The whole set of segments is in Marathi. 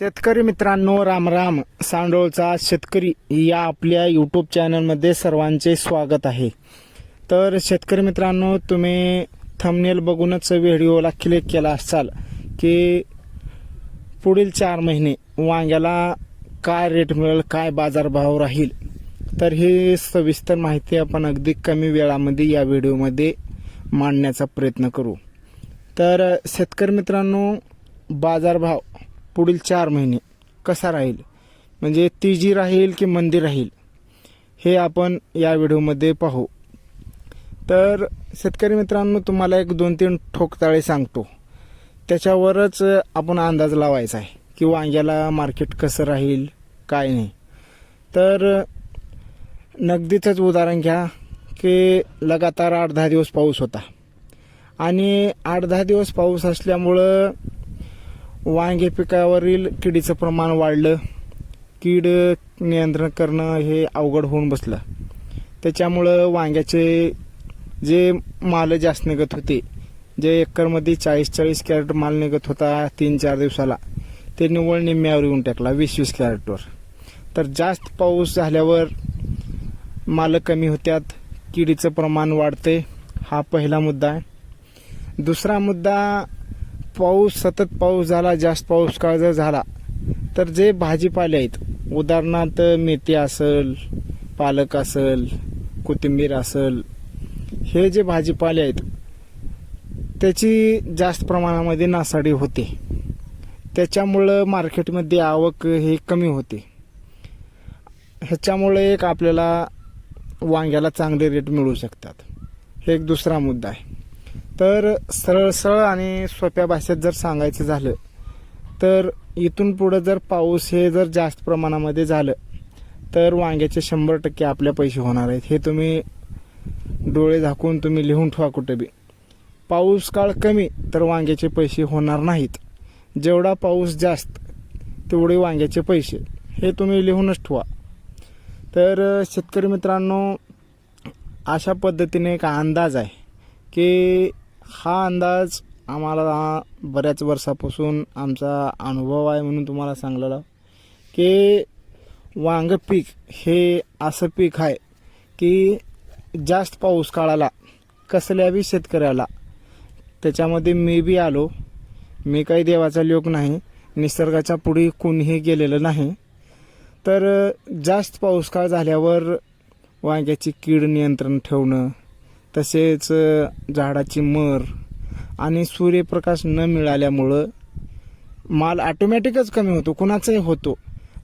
शेतकरी मित्रांनो राम राम. सांडोळचा शेतकरी या आपल्या यूट्यूब चॅनलमध्ये सर्वांचे स्वागत आहे. तर शेतकरी मित्रांनो तुम्ही थंबनेल बघूनच व्हिडिओला क्लिक केला असाल की पुढील चार महिने वांग्याला काय रेट मिळेल काय बाजारभाव राहील तर ही सविस्तर माहिती आपण अगदी कमी वेळामध्ये या व्हिडिओमध्ये मांडण्याचा प्रयत्न करू. तर शेतकरी मित्रांनो बाजारभाव पुढील चार महिने कसा राहील? म्हणजे तिजी राहील की मंदी राहील? हे आपण या व्हिडिओमध्ये पाहू. तर शेतकरी मित्रांनो तुम्हाला एक दोन तीन ठोकताळे सांगतो. त्याच्यावरच आपण अंदाज लावायचा आहे की वांग्याला मार्केट कसं राहील काय नाही. तर नगदीचंच उदाहरण घ्या की लगातार आठ दहा दिवस पाऊस होता. आणि आठ दहा दिवस पाऊस असल्यामुळं वांगे पिकावरील किडीचं प्रमाण वाढलं. कीड नियंत्रण करणं हे अवघड होऊन बसलं. त्याच्यामुळं वांग्याचे जे माल जास्त निघत होते जे एकरमध्ये चाळीस चाळीस कॅरेट माल निघत होता तीन चार दिवसाला ते निव्वळ निम्म्यावर येऊन टाकला वीस वीस कॅरेटवर. तर जास्त पाऊस झाल्यावर माल कमी होत्यात किडीचं प्रमाण वाढते. हा पहिला मुद्दा आहे. दुसरा मुद्दा पाऊस सतत पाऊस झाला जास्त पाऊस काळ जर झाला तर जे भाजीपाले आहेत उदाहरणार्थ मेथी असेल पालक असेल कोथिंबीर असेल हे जे भाजीपाले आहेत त्याची जास्त प्रमाणामध्ये नासाडी होते. त्याच्यामुळं मार्केटमध्ये आवक हे कमी होते. ह्याच्यामुळे एक आपल्याला वांग्याला चांगले रेट मिळू शकतात. हे एक दुसरा मुद्दा आहे. तर सरळ सरळ आणि सोप्या भाषेत जर सांगायचं झालं तर इथून पुढं जर पाऊस हे जर जास्त प्रमाणामध्ये झालं तर वांग्याचे शंभर टक्के आपल्या पैसे होणार आहेत. हे तुम्ही डोळे झाकून तुम्ही लिहून ठेवा कुठे बी. पाऊस काळ कमी तर वांग्याचे पैसे होणार नाहीत. जेवढा पाऊस जास्त तेवढे वांग्याचे पैसे. हे तुम्ही लिहूनच ठेवा. तर शेतकरी मित्रांनो अशा पद्धतीने एक अंदाज आहे की हा अंदाज आम्हाला बऱ्याच वर्षापासून आमचा अनुभव आहे म्हणून तुम्हाला सांगलेला. की वांग पीक हे असं पीक आहे की जास्त पाऊस काळाला कसल्याबी शेतकऱ्याला त्याच्यामध्ये मी बी आलो. मी काही देवाचा लोक नाही निसर्गाच्या पुढे कोणीही गेलेलं नाही. तर जास्त पाऊस काळ झाल्यावर वांग्याची कीड नियंत्रण ठेवणं तसेच झाडाची मर आणि सूर्यप्रकाश न मिळाल्यामुळं माल ऑटोमॅटिकच कमी होतो. कुणाचाही होतो.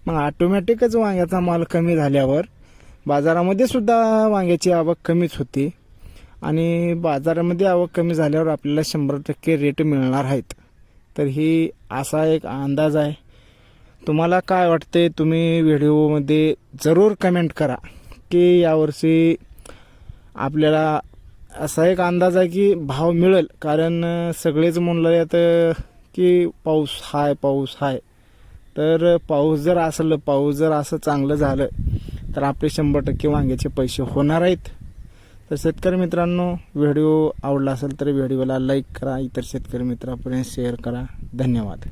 मग ऑटोमॅटिकच वांग्याचा माल कमी झाल्यावर बाजारामध्ये सुद्धा वांग्याची आवक कमीच होती. आणि बाजारामध्ये आवक कमी झाल्यावर आपल्याला शंभर टक्के रेट मिळणार आहेत. तर ही असा एक अंदाज आहे. तुम्हाला काय वाटते तुम्ही व्हिडिओमध्ये जरूर कमेंट करा की यावर्षी आपल्याला असा एक अंदाज आहे की भाव मिळेल. कारण सगळेच म्हणलं यात की पाऊस हाय पाऊस हाय. तर पाऊस जर असलं पाऊस जर असं चांगलं झालं तर आपले शंभर टक्के वांग्याचे पैसे होणार आहेत. तर शेतकरी मित्रांनो व्हिडिओ आवडला असेल तर व्हिडिओला लाईक करा इतर शेतकरी मित्रापर्यंत शेअर करा. धन्यवाद.